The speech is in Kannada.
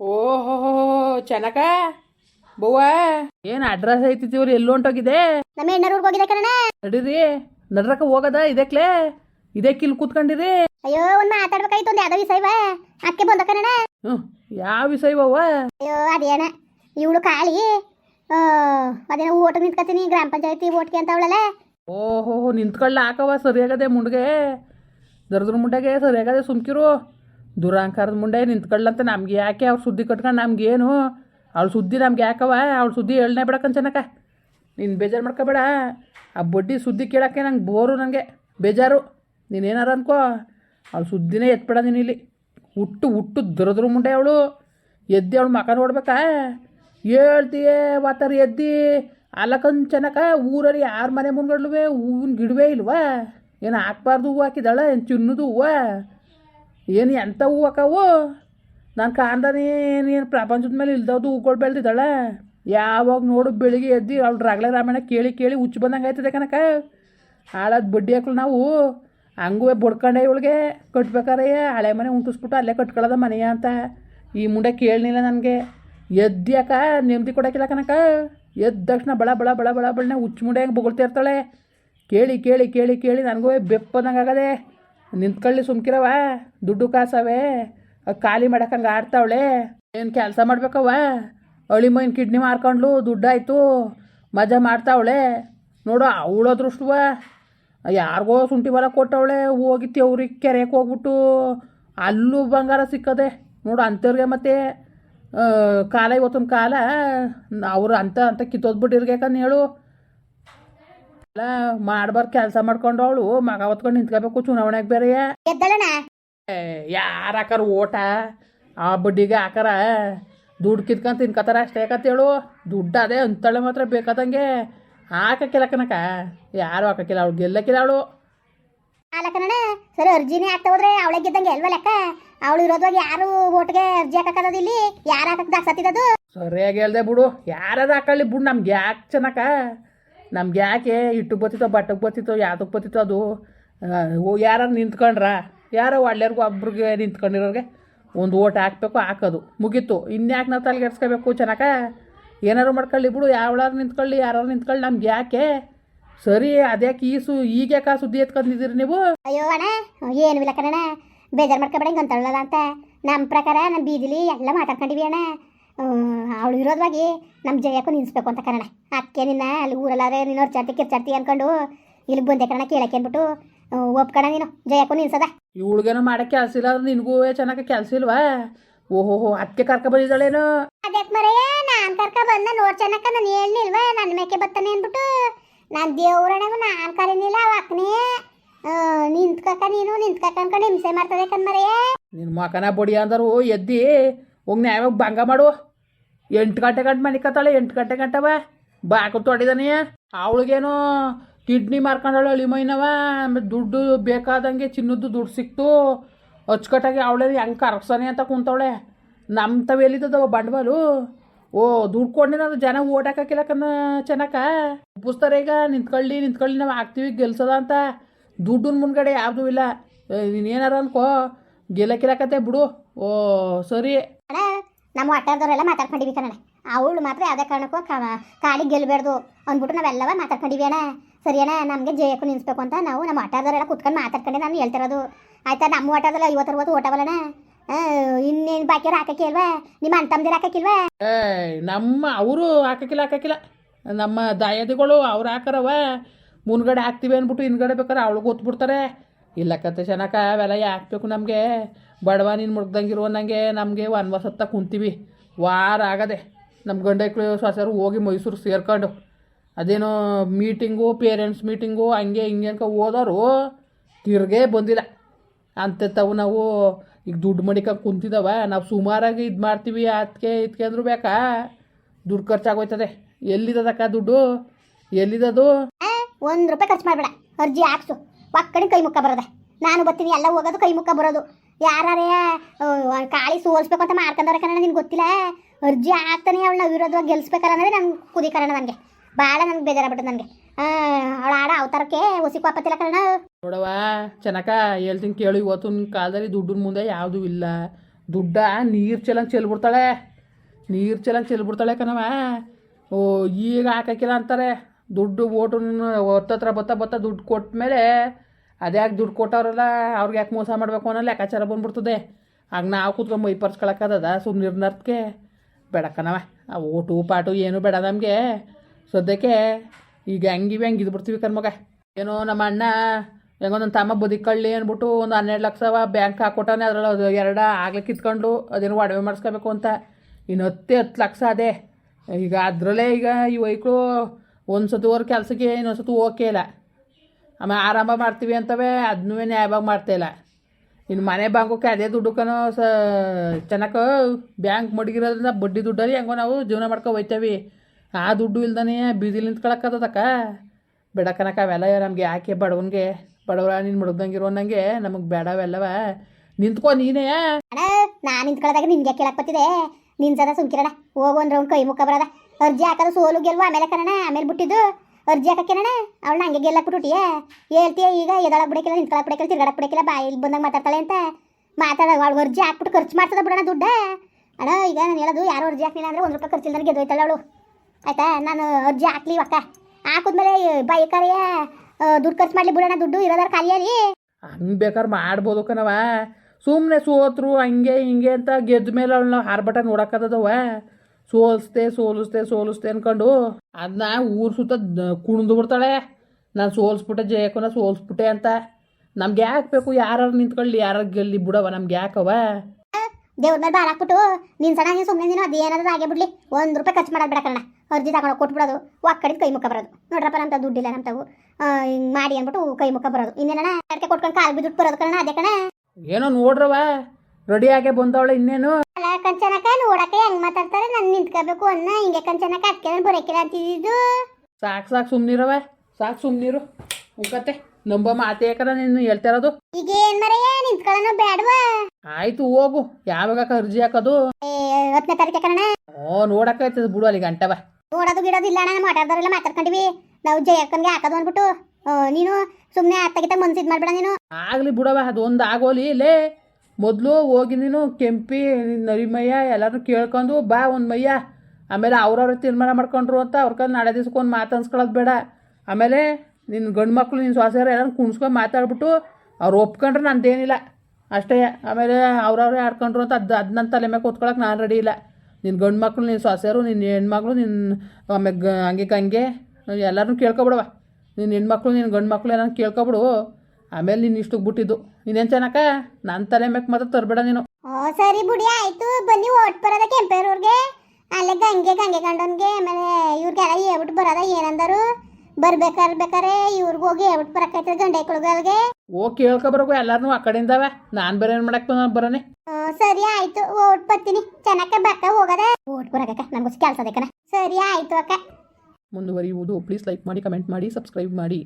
ಓಹೋ ಚೆನ್ನಕ ಬವ್ವ. ಏನು ಅಡ್ರೆಸ್ ಐತಿವ್ರಿ ಎಲ್ಲಿ ಹೊಂಟೋಗಿದೆ? ನಮ್ಮ ಹೆಣ್ಣರು ಹೋಗಿದೆ ಕಣ ನಡೀರಿ ನಡ್ರಕ ಹೋಗದ ಇದಕ್ಲೆ? ಇದಕ್ಕೆ ಇಲ್ಲಿ ಕೂತ್ಕೊಂಡಿರಿ? ಅಯ್ಯೋ ಒಂದ್ ಮಾತಾಡ್ಬೇಕಾಯ್ತು ಒಂದ್ ಯಾವ್ದೋ ವಿಷಯವ. ಅಕ್ಕೆ ಬಂದ ಕಣ ಯಾವ ವಿಷಯ ಬವ್ವ ಅಯ್ಯೋ ಅದೇನ ಇವಳು ಕಾಳಿ ಅದೇನ ಅದೇನೋ ಓಟ್ ನಿಂತ್ಕತೀನಿ ಗ್ರಾಮ ಪಂಚಾಯತಿ ಓಟ್ಗೆ ಅಂತ ಅವಳಲ್ಲ. ಓಹೋ ನಿಂತ್ಕೊಳ್ಳ ಹಾಕವ ಸರಿಯಾಗದೆ ಮುಂಡ್ಗೆ. ದರ್ದ್ರ ಮುಂಡಗೆ ಸರಿಯಾಗದೆ ಸುಮ್ಕಿರು. ದುರಾಂಕಾರದ ಮುಂಡೆ ನಿಂತ್ಕೊಳ್ಳಂತ ನಮ್ಗೆ ಯಾಕೆ ಅವ್ರ ಸುದ್ದಿ ಕಟ್ಕೊಂಡು ನಮ್ಗೇನು ಅವ್ಳ ಸುದ್ದಿ ನಮ್ಗೆ ಯಾಕವ ಅವ್ಳ ಸುದ್ದಿ ಹೇಳ್ನೇ ಬಿಡಕ್ಕಂತ ಚೆನ್ನಕ ನೀನು ಬೇಜಾರು ಮಾಡ್ಕೋಬೇಡ. ಆ ಬಡ್ಡಿ ಸುದ್ದಿ ಕೇಳೋಕ್ಕೆ ನಂಗೆ ಬೋರು ನನಗೆ ಬೇಜಾರು. ನೀನೇನಾರ ಅನ್ಕೋ. ಅವ್ಳು ಸುದ್ದಿನೇ ಎತ್ಬೇಡ ನೀನು ಇಲ್ಲಿ. ಹುಟ್ಟು ಹುಟ್ಟು ದರದ್ರ ಮುಂಡೆ ಅವಳು. ಎದ್ದಿ ಅವಳು ಮಕ ನೋಡ್ಬೇಕಾ? ಹೇಳ್ತೀಯೇ ವಾತಾರ ಎದ್ದಿ. ಅಲ್ಲಕಂದ್ ಚೆನ್ನಕ ಊರಲ್ಲಿ ಯಾರ ಮನೆ ಮುಂದ್ಗಡ್ಲುವೆ? ಹೂವಿನ ಗಿಡವೇ ಇಲ್ವಾ? ಏನು ಹಾಕ್ಬಾರ್ದು ಹೂವು ಹಾಕಿದಾಳ ಏನು ಚಿನ್ನದು ಹೂವು? ಏನು ಎಂಥ ಹೂವಕ್ಕವು ನಾನು ಕಾಂದಾನೆ ಏನು ಪ್ರಪಂಚದ ಮೇಲೆ ಇಲ್ದವ್ದು ಹೂಗಳು ಬೆಳೆದಿದ್ದಾಳೆ? ಯಾವಾಗ ನೋಡು ಬೆಳಿಗ್ಗೆ ಎದ್ದು ಅವ್ಳು ರಾಗಲೇ ರಾಮಾಯಣ ಕೇಳಿ ಕೇಳಿ ಹುಚ್ಚು ಬಂದಂಗೆ ಆಯ್ತದೆ ಕನಕ ಹಾಳಾದ ಬಡ್ಡಿ ಹಾಕಲು ನಾವು. ಹಂಗೂ ಬಡ್ಕೊಂಡೆ ಇವಳಿಗೆ. ಕಟ್ಬೇಕಾರೆ ಹಳೆ ಮನೆ ಉಂಟಿಸ್ಬಿಟ್ಟು ಅಲ್ಲೇ ಕಟ್ಕೊಳ್ಳೋದ ಮನೆಯ ಅಂತ. ಈ ಮುಂಡೆ ಕೇಳಲಿಲ್ಲ ನನಗೆ. ಎದ್ದ್ಯಾಕ ನೆಮ್ಮದಿ ಕೊಡೋಕಿಲ್ಲ ಕನಕ ಎದ್ದ ತಕ್ಷಣ ಬಳ ಬಳ ಬಳ ಬಳ ಬಳನೆ ಹುಚ್ಚು ಮುಂಡೆ ಹೆಂಗೆ ಕೇಳಿ ಕೇಳಿ ಕೇಳಿ ಕೇಳಿ ನನಗೂ ಬೆಪ್ಪದಂಗೆ ಆಗದೆ. ನಿಂತ್ಕೊಳ್ಳಿ ಸುಮ್ಕಿರವ ದುಡ್ಡು ಕಾಸವೇ. ಖಾಲಿ ಮಾಡಕ್ಕಂಗೆ ಆಡ್ತಾವಳೆ. ಏನು ಕೆಲಸ ಮಾಡ್ಬೇಕವ ಅಳಿ ಮೈನ್ ಕಿಡ್ನಿ ಮಾರ್ಕೊಂಡ್ಲು, ದುಡ್ಡಾಯಿತು. ಮಜಾ ಮಾಡ್ತಾವಳೆ. ನೋಡು, ಅವಳ ಅದೃಷ್ಟವ. ಯಾರಿಗೋ ಶುಂಠಿ ಬಲ ಕೊಟ್ಟವಳೆ. ಹೋಗಿ ಅವ್ರಿಗೆ ಕೆರೆಗೆ ಹೋಗ್ಬಿಟ್ಟು ಅಲ್ಲೂ ಬಂಗಾರ ಸಿಕ್ಕದೆ. ನೋಡು ಅಂಥವ್ರಿಗೆ ಮತ್ತೆ ಕಾಲ ಇವತ್ತೊಂದು ಕಾಲ. ಅವ್ರು ಅಂತ ಅಂತ ಕಿತ್ತೋದ್ಬಿಟ್ಟಿರ್ಬೇಕಂದು ಹೇಳು. ಅಲ್ಲ ಮಾಡ್ಬಾರ್ದು ಕೆಲಸ ಮಾಡ್ಕೊಂಡು ಅವಳು. ಮಗ ಹೊತ್ಕೊಂಡು ನಿಂತ್ಕೋಬೇಕು ಚುನಾವಣೆಗೆ ಬೇರೆ. ಗೆದ್ದಳಣ ಯಾರು ಹಾಕಾರ ಓಟ? ಆ ಬಡ್ಡಿಗೆ ಹಾಕಾರ? ದುಡ್ಡು ಕಿತ್ಕೊಂಡು ತಿನ್ಕೋತಾರ ಅಷ್ಟೇ ಯಾಕಂತೇಳು ದುಡ್ಡು ಅದೇ ಅಂತಳೆ ಮಾತ್ರ ಬೇಕಾದಂಗೆ. ಹಾಕಕ್ಕಿಲ್ಲ ಕನಕ ಯಾರು ಹಾಕಕ್ಕಿಲ್ಲ ಅವಳು ಗೆಲ್ಲಕ್ಕಿಲ್ಲ ಅವಳು. ಅಲ್ಲ ಕನ್ನಡ ಸರಿ ಅರ್ಜಿನೇ ಹಾಕ್ತಾ ಹೋದ್ರೆ ಅವಳೆ ಗೆದ್ದಂಗೆ ಅಲ್ವಾ ಲೆಕ್ಕ? ಅವಳು ಇರೋದ್ವಾಗ ಯಾರು ಓಟ್ಗೆ ಅರ್ಜಿ ಹಾಕಕ್ಕದ ಇಲ್ಲಿ? ಯಾರು ಹಾಕಕ್ಕೆ ದಾಸತ್ತಿದ್ದು ಸರಿಯಾಗಿ ಹೇಳ್ದೆ ಬಿಡು. ಯಾರು ಹಾಕೊಳ್ಳಿ ಬಿಡು ನಮ್ಗೆ ಯಾಕೆ ಚೆನ್ನಕ ನಮ್ಗೆ ಯಾಕೆ ಇಟ್ಟು ಬತ್ತಿತ್ತೋ ಬಟ್ಟಕ್ಕೆ ಬತ್ತಿತ್ತೋ ಯಾವ್ದಕ್ಕೆ ಬತ್ತಿತ್ತೋ ಅದು. ಯಾರು ನಿಂತ್ಕೊಂಡ್ರ, ಯಾರೋ ಒಳ್ಳೆಯವ್ರಿಗೂ ಒಬ್ರಿಗೆ ನಿಂತ್ಕೊಂಡಿರೋರಿಗೆ ಒಂದು ಓಟ್ ಹಾಕಬೇಕು, ಹಾಕೋದು. ಮುಗೀತು. ಇನ್ಯಾಕೆ ನಾವು ತಲೆಗೆಡ್ಸ್ಕೋಬೇಕು ಚೆನ್ನಾಗ ಏನಾರು ಮಾಡ್ಕೊಳ್ಳಿ ಬಿಡು, ಯಾವಳಾರು ನಿಂತ್ಕೊಳ್ಳಿ ಯಾರು ನಿಂತ್ಕೊಳ್ಳಿ, ನಮ್ಗೆ ಯಾಕೆ? ಸರಿ ಅದ್ಯಾಕೆ ಕೀಸು ಈಗ ಯಾಕೆ ಸುದ್ದಿ ಎತ್ಕೊಂಡಿದ್ದೀರಿ ನೀವು. ಅಯ್ಯೋ ಅಣ್ಣ, ಏನು ಇಲ್ಲ ಕಣ ಬೇಜಾರು ಮಾಡ್ಕೊಬೇಡ, ಹಿಂಗೆ ಅಂತ. ನಮ್ಮ ಪ್ರಕಾರ ನಮ್ಮ ಬೀದಿಲಿ ಎಲ್ಲ ಮಾತಾಡ್ಕೊಂಡಿವಿ ಅಣ್ಣ. ಅವಳು ಇರೋದ್ವಾಗಿ ನಮ್ಮ ಜಯಕ್ಕೂ ನಿಲ್ಲಿಸ್ಬೇಕು ಅಂತ ಕನ್ನಡ ಅಕ್ಕೆ ನಿನ್ನ ಅಲ್ಲಿ ಊರಲ್ಲಾದ್ರೆ ನೀನು ಚರ್ತಿ ಕಿರ್ಚಾಡ್ತಿ ಅನ್ಕೊಂಡು ಇಲ್ಲಿಗೆ ಬಂದೆ ಕಣ ಕೇಳಕ್ಕೆ ಅಂದ್ಬಿಟ್ಟು ಒಪ್ಕಣ ನೀನು. ಜಯಕ್ಕೂ ನಿಲ್ಸದ? ಇವಳಿಗೇನೋ ಮಾಡಕ್ಕೆ ಕೆಲಸ ಇಲ್ಲ ಅಂದ್ರೆ ನಿನಗೂ ಚೆನ್ನಾಗಿ ಕೆಲಸ ಇಲ್ವಾ? ಓಹೋ ಅದಕ್ಕೆ ಕರ್ಕ ಬಂದಿದ್ದಾಳೇನು? ಅದಕ್ಕೆ ಮರೆಯ ನಾನು ಕರ್ಕ ಬಂದ ನೋಡ್ ಚೆನ್ನಕ್ಕ ನಾನು ಹೇಳಿಲ್ವ ನನ್ನ ಮೇಕೆ ಬರ್ತಾನೆ ಅಂದ್ಬಿಟ್ಟು ನಾನು ದೇವ್ರಣಗೂ ನಾನು ಕರೀನಿಲ್ಲ ಅಕ್ಕನೇ. ನಿಂತ್ಕಕ್ಕ ನೀನು ನಿಂತ್ಕಕ್ಕ ಅನ್ಕೊಂಡು ಹಿಂಸೆ ಮಾಡ್ತದೆ ಕಣ್ಮರೆಯ ನಿನ್ ಮಕನ ಬಡಿ ಅಂದರು ಎದ್ದಿ ಹೋಗಿ ನ್ಯಾಯವಾಗ ಭಂಗ ಮಾಡು ಎಂಟು ಗಂಟೆ ಗಂಟೆ ಮನಿಕತ್ತಾಳೆ ಎಂಟು ಗಂಟೆ ಗಂಟವ ಬಾಕು ತೊಡಿದಾನೆ. ಅವಳಿಗೇನು ಕಿಡ್ನಿ ಮಾರ್ಕೊಂಡಾಳು ಅಳಿಮೈನವ ಆಮೇಲೆ ದುಡ್ಡು ಬೇಕಾದಂಗೆ ಚಿನ್ನದ್ದು ದುಡ್ಡು ಸಿಕ್ತು. ಅಚ್ಚುಕಟ್ಟಾಗಿ ಅವಳೇ ಹೆಂಗೆ ಕರಗ್ಸಾನೆ ಅಂತ ಕುಂತವಳೆ. ನಮ್ಮ ತಾವು ಎಲ್ಲಿದ್ದವ ಬಂಡವಾಳು? ಓ, ದುಡ್ಡು ಕೊಂಡಿನ ಅದು ಜನ ಓಟ್ ಕನ್ನ ಚೆನ್ನಕ ಉಪ್ಪಿಸ್ತಾರೆ ಈಗ. ನಿಂತ್ಕೊಳ್ಳಿ ನಿಂತ್ಕೊಳ್ಳಿ, ನಾವು ಹಾಕ್ತೀವಿ, ಗೆಲ್ಸದ ಅಂತ. ದುಡ್ಡಿನ ಮುನ್ಗಡೆ ಯಾವುದೂ ಇಲ್ಲ. ನೀನೇನಾರ ಅನ್ಕೋ. ಗೆಲ್ಲಕ್ಕಿಲ್ಲಕತ್ತೆ ಬಿಡು. ಓ, ಸರಿ. ನಮ್ಮ ಒಟ್ಟಾರದವರೆಲ್ಲ ಮಾತಾಡ್ಕೊಂಡಿವಿ ಕಣ ಅವಳು ಮಾತ್ರ ಯಾವುದೇ ಕಾರಣಕ್ಕೂ ಕಾ- ಕಾಳಿ ಗೆಲ್ಲಬೇಡ್ದು ಅಂದ್ಬಿಟ್ಟು ನಾವೆಲ್ಲವ ಮಾತಾಡ್ಕೊಂಡಿವಿ ಅಣ್ಣ. ಸರಿ ಅಣ್ಣ, ನಮಗೆ ಜಯಕ್ಕೂ ನಿಲ್ಲಿಸ್ಬೇಕು ಅಂತ ನಾವು ನಮ್ಮ ಒಟ್ಟಾರದವರೆಲ್ಲ ಕುತ್ಕೊಂಡು ಮಾತಾಡ್ಕೊಂಡೆ ನಾನು ಹೇಳ್ತಿರೋದು. ಆಯ್ತಾ, ನಮ್ಮ ಒಟ್ಟಾರದಲ್ಲಿ ಐವತ್ತು ಅರವತ್ತು ಓಟವಲ್ಲಣ್ಣ ಇನ್ನೇನು ಬಾಕಿಯವ್ರು ಹಾಕಕ್ಕಿಲ್ವಾ? ನಿಮ್ಮ ಅಂತಮ್ದಿರ ಹಾಕಕ್ಕಿಲ್ವಾ? ನಮ್ಮ ಅವರು ಹಾಕಕ್ಕಿಲ್ಲ ಹಾಕಕ್ಕಿಲ್ಲ. ನಮ್ಮ ದಾಯಾದಿಗಳು ಅವ್ರು ಹಾಕರವ. ಮುನ್ಗಡೆ ಹಾಕ್ತೀವಿ ಅಂದ್ಬಿಟ್ಟು ಹಿಂದ್ಗಡೆ ಬೇಕಾದ್ರೆ ಅವಳು ಗೊತ್ಬಿಡ್ತಾರೆ ಇಲ್ಲ ಕತೆ ಚೆನ್ನಕ ಅವೆಲ್ಲ ಬೇಕು ನಮಗೆ? ಬಡವ ನೀನು ಮುಡ್ದಂಗಿರೋ ಅನ್ನಂಗೆ ನಮಗೆ ವನ್ವಾಸ ಹತ್ತ ಕುಂತೀವಿ. ವಾರ ಆಗದೆ. ನಮ್ಮ ಗಂಡಕ್ಳು ಸಾರು ಹೋಗಿ ಮೈಸೂರು ಸೇರ್ಕೊಂಡು. ಅದೇನೋ ಮೀಟಿಂಗು ಪೇರೆಂಟ್ಸ್ ಮೀಟಿಂಗು ಹಂಗೆ ಹಿಂಗೆ ಅನ್ಕೊ ಹೋದವರು ತಿರ್ಗೇ ಬಂದಿಲ್ಲ. ಅಂಥವು ನಾವು. ಈಗ ದುಡ್ಡು ಮಡಿಕ ಕುಂತಿದ್ದಾವ ನಾವು ಸುಮಾರಾಗಿ ಇದು ಮಾಡ್ತೀವಿ. ಅದಕ್ಕೆ ಇದಕ್ಕೆ ಅಂದ್ರೂ ಬೇಕಾ? ದುಡ್ಡು ಖರ್ಚಾಗೋಯ್ತದೆ. ಎಲ್ಲಿದದಕ್ಕ ದುಡ್ಡು? ಎಲ್ಲಿದದು? ಒಂದು ರೂಪಾಯಿ ಖರ್ಚು ಮಾಡಬೇಡ. ಅರ್ಜಿ ಹಾಕ್ಸು. ಒಕ್ಕಡಿ ಕೈ ಮುಖ ಬರೋದೆ. ನಾನು ಬರ್ತೀನಿ, ಎಲ್ಲ ಹೋಗೋದು ಕೈ ಮುಖ ಬರೋದು. ಯಾರೇ ಕಾಳಿ ಸೋಲ್ಸ್ಬೇಕು ಅಂತ ಮಾಡ್ಕೊಂಡವ್ರೆ ಕಣ ನಿನ್ಗೆ ಗೊತ್ತಿಲ್ಲ? ಅರ್ಜಿ ಹಾಕ್ತಾನೆ ಅವಳನ್ನ ವಿರೋಧವಾಗಿ ಗೆಲ್ಸ್ಬೇಕಲ್ಲ ಅನ್ನೋದೇ ನಂಗೆ ಕುದಿ ಕಣ ನನಗೆ. ಭಾಳ ನನಗೆ ಬೇಜಾರಾಗ್ಬಿಟ್ಟು ನನಗೆ. ಅವಳ ಆಡ ಅವತಾರಕ್ಕೆ ಹೊಸಿ ಕೋಪತ್ತಿಲ್ಲ ಕಣ ನೋಡವ ಚೆನ್ನಕ ಹೇಳ್ತೀನಿ ಕೇಳು, ಇವತ್ತಿನ ಕಾಲದಲ್ಲಿ ದುಡ್ಡಿನ ಮುಂದೆ ಯಾವುದೂ ಇಲ್ಲ. ದುಡ್ಡ ನೀರು ಚೆಲ್ಲಂಗೆ ಚೆಲ್ಬಿಡ್ತಾಳೆ. ನೀರು ಚೆಲ್ಲಂಗೆ ಚೆಲ್ಬಿಡ್ತಾಳೆ ಕಣವ ಓ, ಈಗ ಹಾಕಕ್ಕಿಲ್ಲ ಅಂತಾರೆ. ದುಡ್ಡು ಓಟು ಹೊತ್ತತ್ರ ಬತ್ತ ಬತ್ತ ದುಡ್ಡು ಕೊಟ್ಟ ಮೇಲೆ ಅದ್ಯಾಕೆ ದುಡ್ಡು ಕೊಟ್ಟವ್ರಲ್ಲ, ಅವ್ರಿಗೆ ಯಾಕೆ ಮೋಸ ಮಾಡಬೇಕು ಅನ್ನೋ ಲೆಕ್ಕಾಚಾರ ಬಂದ್ಬಿಡ್ತದೆ. ಆಗ ನಾವು ಕೂತ್ಕೊಂಡು ಮೈ ಪರ್ಸ್ಕೊಳಕ್ಕದ ಸುಮ್ಮನಿರ್ನರ್ದಕ್ಕೆ ಬೇಡ ಕಣವ ಆ ಓಟು ಪಾಟು ಏನು ಬೇಡ ನಮಗೆ. ಸದ್ಯಕ್ಕೆ ಈಗ ಹೆಂಗಿವೆ ಹಂಗೆ ಇದ್ಬಿಡ್ತೀವಿ ಕನ್ಮಗ ಏನೋ ನಮ್ಮ ಅಣ್ಣ, ಹೆಂಗೋ ನನ್ನ ತಮ್ಮ ಬದುಕಳ್ಳಿ ಅಂದ್ಬಿಟ್ಟು ಒಂದು ಹನ್ನೆರಡು ಲಕ್ಷವ ಬ್ಯಾಂಕ್ ಹಾಕೊಟ್ಟಾನೆ ಅದರಲ್ಲಿ ಅದು ಎರಡ ಆಗ್ಲಿಕ್ಕೆ ಕಿತ್ಕೊಂಡು ಅದೇನು ಒಡವೆ ಮಾಡಿಸ್ಕೋಬೇಕು ಅಂತ. ಇನ್ನು ಹತ್ತೆ ಹತ್ತು ಲಕ್ಷ ಅದೇ. ಈಗ ಅದರಲ್ಲೇ ಈಗ ಈ ವೈಕ್ಳು ಒಂದು ಸತಿವರೆ ಕೆಲಸಕ್ಕೆ ಇನ್ನೊಂದು ಸತಿ ಓಕೆ ಇಲ್ಲ. ಆಮೇಲೆ ಆರಾಮ ಮಾಡ್ತೀವಿ ಅಂತವೇ ಅದನ್ನೂ ನ್ಯಾಯವಾಗಿ ಮಾಡ್ತಾಯಿಲ್ಲ ಇನ್ನು ಮನೆ ಬ್ಯಾಂಕಕ್ಕೆ ಅದೇ ದುಡ್ಡುಕನೋ ಸ ಚೆನ್ನಾಗ ಬ್ಯಾಂಕ್ ಮಡಗಿರೋದ್ರಿಂದ ಬಡ್ಡಿ ದುಡ್ಡಲ್ಲಿ ಹೆಂಗೋ ನಾವು ಜೀವನ ಮಾಡ್ಕೊ ಹೋಯ್ತೇವೆ. ಆ ದುಡ್ಡು ಇಲ್ದಾನೆ ಬೀದಿಲಿ ನಿಂತ್ಕೊಳಕ್ಕದಕ್ಕ ಬೇಡ ಕನಕ ಅವೆಲ್ಲ ನಮಗೆ ಯಾಕೆ ಬಡವನಿಗೆ, ಬಡವರ ನೀನು ಮಡಗ್ದಂಗಿರೋ ಅನ್ನಂಗೆ ನಮಗೆ ಬೇಡ ಅವೆಲ್ಲವ ನಿಂತ್ಕೊ ನೀನೇ. ನಾನು ನಿಂತ್ಕೊಳ್ಳೋದಾಗ ನಿನ್ಗೆ ಕೇಳಕ್ ಬತ್ತಿದೆ ನಿನ್ ಸದ ಸುಮ್ಕಿರಣ, ಹೋಗು ಒಂದು ರೌಂಡ್ ಕೈ ಮುಖ ಬರದ. ಅರ್ಜಿ ಹಾಕೋದು ಸೋಲು ಗೆಲ್ವ ಆಮೇಲೆ ಕಣ ಆಮೇಲೆ ಬಿಟ್ಟಿದ್ದು. ಅರ್ಜಿ ಹಾಕಕ್ಕೇನಣ್ಣ? ಅವಳನ್ನ ಹಂಗೆ ಗೆಲ್ಲಕ್ ಬಿಟ್ಟುಟಿಯೇ ಹೇಳ್ತೀಯ ಈಗ? ಎದೊಳಗೆ ಬಿಡಕಿಲ್ಲ ನಿಂತ್ಕೊಳಕ್ ಬಿಡಕಿಲ್ಲ ತಿರ್ಗಡಕ್ಕೆ ಬಿಡಕಿಲ್ಲ ಬಾಯಲ್ಲಿ ಬಂದಾಗ ಮಾತಾಡ್ತಾಳೆ ಅಂತ. ಮಾತಾಡ ಅವಳು ಅರ್ಜಿ ಹಾಕ್ಬಿಟ್ಟು ಖರ್ಚು ಮಾಡ್ತದ ಬಿಡೋಣ ದುಡ್ಡ. ಅಣ್ಣ, ಈಗ ನಾನು ಹೇಳೋದು, ಯಾರು ಅರ್ಜಿ ಹಾಕ್ಲಿಲ್ಲ ಅಂದ್ರೆ ಒಂದು ರೂಪಾಯಿ ಖರ್ಚಿಲ್ಲ ಗೆದ್ದೋಯ್ತಾಳೆ ಅವಳು. ಆಯ್ತಾ? ನಾನು ಅರ್ಜಿ ಹಾಕ್ಲಿ ಅಕ್ಕ. ಹಾಕಿದ್ಮೇಲೆ ಬೈಕಾರಿಯ ದುಡ್ಡು ಖರ್ಚು ಮಾಡ್ಲಿ ಬಿಡೋಣ ದುಡ್ಡು, ಇರೋದಾರ ಖಾಲಿಯಲ್ಲಿ ಹಂಗೆ ಬೇಕಾದ್ರೆ ಮಾಡ್ಬೋದು ಕಣವ ಸುಮ್ಮನೆ ಸೋತ್ರು, ಹಂಗೆ ಹಿಂಗೆ ಅಂತ ಗೆದ್ದ ಮೇಲೆ ಅವಳನ್ನ ಹಾರ್ಬಟ ನೋಡಕ್ಕದವ ಸೋಲಿಸ್ತೆ ಸೋಲಿಸ್ತೆ ಸೋಲಿಸ್ತೆ ಅನ್ಕೊಂಡು ಅದನ್ನ ಊರು ಸುತ್ತ ಕುಣಿದು ಬಿಡ್ತಾಳೆ. ನಾನು ಸೋಲ್ಸ್ಬಿಟ್ಟೆ ಜಯಕನ ಸೋಲ್ಸ್ಬಿಟ್ಟೆ ಅಂತ. ನಮ್ಗೆ ಯಾಕೆ ಬೇಕು? ಯಾರು ನಿಂತ್ಕೊಳ್ಳಿ ಯಾರು ಗೆಲ್ಲಿ ಬಿಡವ? ನಮ್ಗೆ ಯಾಕವ ದೇವ್ರ ಮೇಲೆ ಬಾಳ ಹಾಕ್ಬಿಟ್ಟು ನಿನ್ ಸಣ್ಣ ಸುಮ್ಮನೆ ನೀನು ಅದೇನಾದ್ರೂ ಆಗೇ ಬಿಡ್ಲಿ. ಒಂದು ರೂಪಾಯಿ ಖರ್ಚು ಮಾಡೋದು ಬೇಡ ಅರ್ಜಿ ತಗೊಂಡು ಕೊಟ್ಬಿಡೋದು. ಒಕ್ಕಡಿದ ಕೈ ಮುಖ ಬರೋದು. ನೋಡ್ರಪ್ಪ ನಮ್ಮ ದುಡ್ಡಿಲ್ಲ ನಮ್ಮ ತಾವು ಹಿಂಗೆ ಮಾಡಿ ಅಂದ್ಬಿಟ್ಟು ಕೈ ಮುಖ ಬರೋದು. ಇನ್ನೇನ ಅಡಿಕೆ ಕೊಟ್ಕೊಂಡು ಕಾಲು ಬಿದ್ದು ಬರೋದು ಕಣ ಅದೇ ಕಣ? ಏನೋ ನೋಡ್ರವ. ರೆಡಿಯಾಗೆ ಬಂದವಳೆ ಇನ್ನೇನು. ಕಂಚನಕ ನೋಡಕ್ಕೆ ಹೆಂಗ್ ಮಾತಾಡ್ತಾರೆ? ನಾನು ನಿಂತ್ಕೋಬೇಕು ಅನ್ನ. ಹಿಂಗೆ ಕಂಚನಕ ಅದಕ್ಕೆ ನಾನು ಬರೋಕಿಲ್ಲ ಅಂತಿದ್ದು ಸಾಕ್ ಸಾಕು ಸಾಕ್ ಸಾಕು ಸುಮ್ಮನಿರು ಉಂಕತ್ತೆ. ನಂಬ ಮಾತೆ ಯಾಕಂದ್ರೆ ನೀನು? ಹೇಳ್ತಾ ಇರೋದು? ಈಗ ಏನ್ ಮರೆಯ? ನಿಂತ್ಕೊಳ್ಳೋಣ ಬೇಡವಾ ಆಯ್ತು ಹೋಗು. ಯಾವಾಗ ಅರ್ಜಿ ಹಾಕೋದು? ಹತ್ತನೇ ತಾರೀಕೆ ಕಣ ಓ ನೋಡಕ್ಕಾಯ್ತದ ಬಿಡು ಅಲ್ಲಿ ಗಂಟವ ನೋಡೋದು ಬಿಡೋದು ಇಲ್ಲ ಅಣ್ಣ. ಮಾತಾಡ್ದವ್ರೆಲ್ಲ ಮಾತಾಡ್ಕೊಂಡಿವಿ. ನಾವು ಜಯಕ್ಕನ್ಗೆ ಹಾಕೋದು ಅಂದ್ಬಿಟ್ಟು. ನೀನು ಸುಮ್ಮನೆ ಅತ್ತಗಿತ ಮನ್ಸಿದ್ ಮಾಡ್ಬೇಡ ನೀನು. ಆಗ್ಲಿ ಬಿಡವ ಅದೊಂದು ಆಗೋಲಿ. ಇಲ್ಲೇ ಮೊದಲು ಹೋಗಿ ನೀನು ಕೆಂಪಿ, ನರಿಮಯ್ಯ ಎಲ್ಲರೂ ಕೇಳ್ಕೊಂಡು ಬಾ ಒಂದು ಮಯ್ಯ. ಆಮೇಲೆ ಅವ್ರವ್ರ ತೀರ್ಮಾನ ಮಾಡ್ಕೊಂಡ್ರು ಅಂತ ಅವ್ರ ನಾಳೆ ದಿವ್ಸಕ್ಕೆ ಒಂದು ಮಾತು ಬೇಡ. ಆಮೇಲೆ ನಿನ್ನ ಗಂಡು ಮಕ್ಕಳು ನಿನ್ನ ಸ್ವಾಸ್ಯರು ಎಲ್ಲ ಕುಣ್ಸ್ಕೊಂಡು ಮಾತಾಡ್ಬಿಟ್ಟು ಅವ್ರು ಒಪ್ಕೊಂಡ್ರೆ ನಂದೇನಿಲ್ಲ. ಅಷ್ಟೇ. ಆಮೇಲೆ ಅವ್ರವ್ರೇ ಆಡ್ಕೊಂಡ್ರು ಅಂತ ಅದು ಅದು ನನ್ನ ತಲೆ ಮೇಲೆ ಕೂತ್ಕೊಳಕ್ಕೆ ನಾನು ರೆಡಿ ಇಲ್ಲ. ನಿನ್ನ ಗಂಡು ಮಕ್ಕಳು ನಿನ್ನ ಸೊಸೆಯರು ನಿನ್ನ ಹೆಣ್ಮಕ್ಳು ನಿನ್ನ ಆಮೇಲೆ ಹಂಗೆ ಹಂಗೆ ಎಲ್ಲರನ್ನೂ ಕೇಳ್ಕೊಬಿಡವ ನಿನ್ನ ಹೆಣ್ಮಕ್ಳು ನಿನ್ನ ಗಂಡು ಮಕ್ಕಳು ಎಲ್ಲ ಕೇಳ್ಕೊಬಿಡು. ಆಮೇಲೆ ನೀನು ಇಷ್ಟಕ್ಕೆ ಬಿಟ್ಟಿದ್ದು. ನೀನೇನು ಚೆನ್ನಕ ನನ್ನ ತಲೆ ಮ್ಯಾಕ್ ಮಾತ್ರ ತರಬೇಡ ನೀನು. ಓ ಸರಿ ಬಿಡಿ ಆಯ್ತು. ಬನ್ನಿ ಓಟ್ ಬರೋದ ಕೆಂಪೇರೂರ್ಗೆ. ಅಲ್ಲೇ ಗಂಗೆ ಗಂಗೆ ಗಂಡನ್ಗೆ ಆಮೇಲೆ ಇವ್ರಿಗೆಲ್ಲ ಹೇಳ್ಬಿಟ್ಟು ಬರೋದ ಏನಂದರು? ಬರ್ಬೇಕಾರ್? ಬೇಕಾರೆ ಇವ್ರಿಗೆ ಹೋಗಿ ಹೇಳ್ಬಿಟ್ಟು ಬರಕೈತದ ಗಂಡೆ ಓಕೆ ಓ ಕೇಳ್ಕೊಬರೋಕು ಎಲ್ಲಾರನು ಆ ಕಡೆಯಿಂದವ ನಾನು ಬೇರೆ ಏನು ಮಾಡಕ್ಕೆ ಬರೋನೆ. ಸರಿ ಆಯ್ತು. ಓಟ್ ಬರ್ತೀನಿ. ಚೆನ್ನಕ್ಕ ಬಕ್ಕ ಹೋಗದ? ಓಟ್ ಬರಕ ನನಗೆ ಕೆಲಸ ಅದಕ್ಕನ ಸರಿ ಆಯ್ತು ಅಕ್ಕ. ಮುಂದುವರಿಯುವುದು ಪ್ಲೀಸ್ ಲೈಕ್ ಮಾಡಿ ಕಮೆಂಟ್ ಮಾಡಿ ಸಬ್ಸ್ಕ್ರೈಬ್ ಮಾಡಿ.